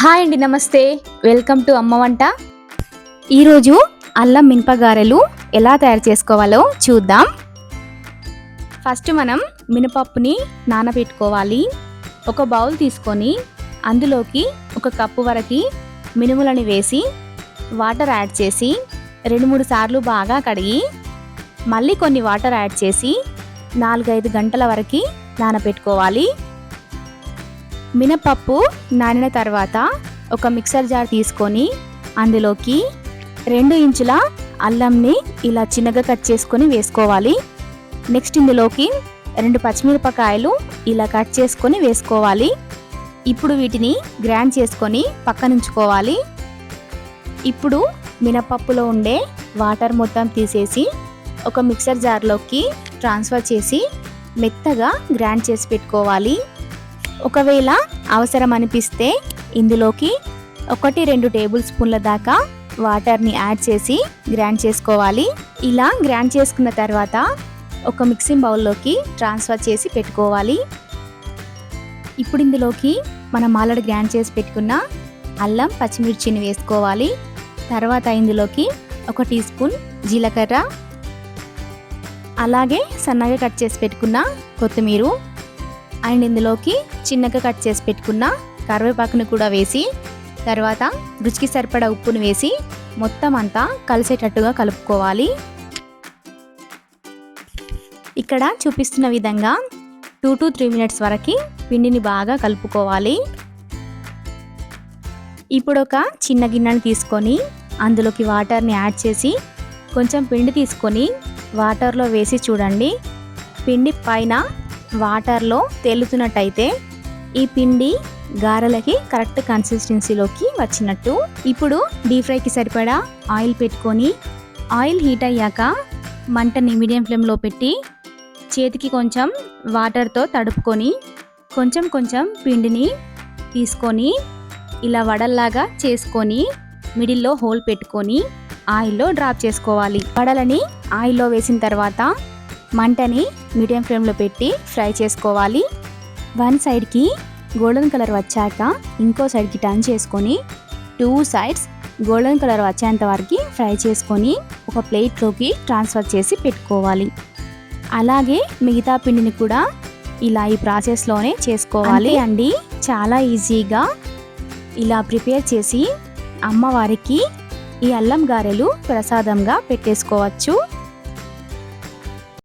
Hi అండి నమస్తే. Welcome to అమ్మ వంట. ఈరోజు అల్లం మినపగారెలు ఎలా తయారు చేసుకోవాలో చూద్దాం. ఫస్ట్ మనం మినపప్పుని నానబెట్టుకోవాలి. ఒక బౌల్ తీసుకొని అందులోకి ఒక కప్పు వరకు మినుములని వేసి వాటర్ యాడ్ చేసి రెండు మూడు సార్లు బాగా కడిగి మళ్ళీ కొన్ని వాటర్ యాడ్ చేసి నాలుగైదు గంటల వరకు నానబెట్టుకోవాలి. మినపప్పు నానిన తర్వాత ఒక మిక్సర్ జార్ తీసుకొని అందులోకి రెండు ఇంచుల అల్లంని ఇలా చిన్నగా కట్ చేసుకొని వేసుకోవాలి. నెక్స్ట్ ఇందులోకి రెండు పచ్చిమిరపకాయలు ఇలా కట్ చేసుకొని వేసుకోవాలి. ఇప్పుడు వీటిని గ్రైండ్ చేసుకొని పక్కనుంచుకోవాలి ఇప్పుడు మినపప్పులో ఉండే వాటర్ మొత్తం తీసేసి ఒక మిక్సర్ జార్లోకి ట్రాన్స్ఫర్ చేసి మెత్తగా గ్రైండ్ చేసి పెట్టుకోవాలి. ఒకవేళ అవసరం అనిపిస్తే ఇందులోకి ఒకటి రెండు టేబుల్ స్పూన్ల దాకా వాటర్ని యాడ్ చేసి గ్రైండ్ చేసుకోవాలి. ఇలా గ్రైండ్ చేసుకున్న తర్వాత ఒక మిక్సింగ్ బౌల్లోకి ట్రాన్స్ఫర్ చేసి పెట్టుకోవాలి. ఇప్పుడు ఇందులోకి మనం ఆల్రెడీ గ్రైండ్ చేసి పెట్టుకున్న అల్లం పచ్చిమిర్చిని వేసుకోవాలి. తర్వాత ఇందులోకి ఒక టీ స్పూన్ జీలకర్ర అలాగే సన్నగా కట్ చేసి పెట్టుకున్న కొత్తిమీర అండ్ ఇందులోకి చిన్నగా కట్ చేసి పెట్టుకున్న కరివేపాకును కూడా వేసి తర్వాత రుచికి సరిపడా ఉప్పును వేసి మొత్తం అంతా కలిసేటట్టుగా కలుపుకోవాలి. ఇక్కడ చూపిస్తున్న విధంగా టూ టు త్రీ మినిట్స్ వరకు పిండిని బాగా కలుపుకోవాలి. ఇప్పుడు ఒక చిన్న గిన్నెని తీసుకొని అందులోకి వాటర్ని యాడ్ చేసి కొంచెం పిండి తీసుకొని వాటర్లో వేసి చూడండి. పిండి పైన వాటర్లో తేలుతున్నట్టయితే ఈ పిండి గారెలకి కరెక్ట్ కన్సిస్టెన్సీలోకి వచ్చినట్టు. ఇప్పుడు డీప్ ఫ్రైకి సరిపడా ఆయిల్ పెట్టుకొని ఆయిల్ హీట్ అయ్యాక మంటని మీడియం ఫ్లేమ్లో పెట్టి చేతికి కొంచెం వాటర్తో తడుపుకొని కొంచెం కొంచెం పిండిని తీసుకొని ఇలా వడల్లాగా చేసుకొని మిడిల్లో హోల్ పెట్టుకొని ఆయిల్లో డ్రాప్ చేసుకోవాలి. వడలని ఆయిల్లో వేసిన తర్వాత మంటని మీడియం ఫ్లేమ్లో పెట్టి ఫ్రై చేసుకోవాలి. వన్ సైడ్కి గోల్డెన్ కలర్ వచ్చాక ఇంకో సైడ్కి టర్న్ చేసుకొని టూ సైడ్స్ గోల్డెన్ కలర్ వచ్చేంత వరకు ఫ్రై చేసుకొని ఒక ప్లేట్లోకి ట్రాన్స్ఫర్ చేసి పెట్టుకోవాలి. అలాగే మిగతా పిండిని కూడా ఇలా ఈ ప్రాసెస్లోనే చేసుకోవాలి. అండి చాలా ఈజీగా ఇలా ప్రిపేర్ చేసి అమ్మవారికి ఈ అల్లం గారెలు ప్రసాదంగా పెట్టేసుకోవచ్చు.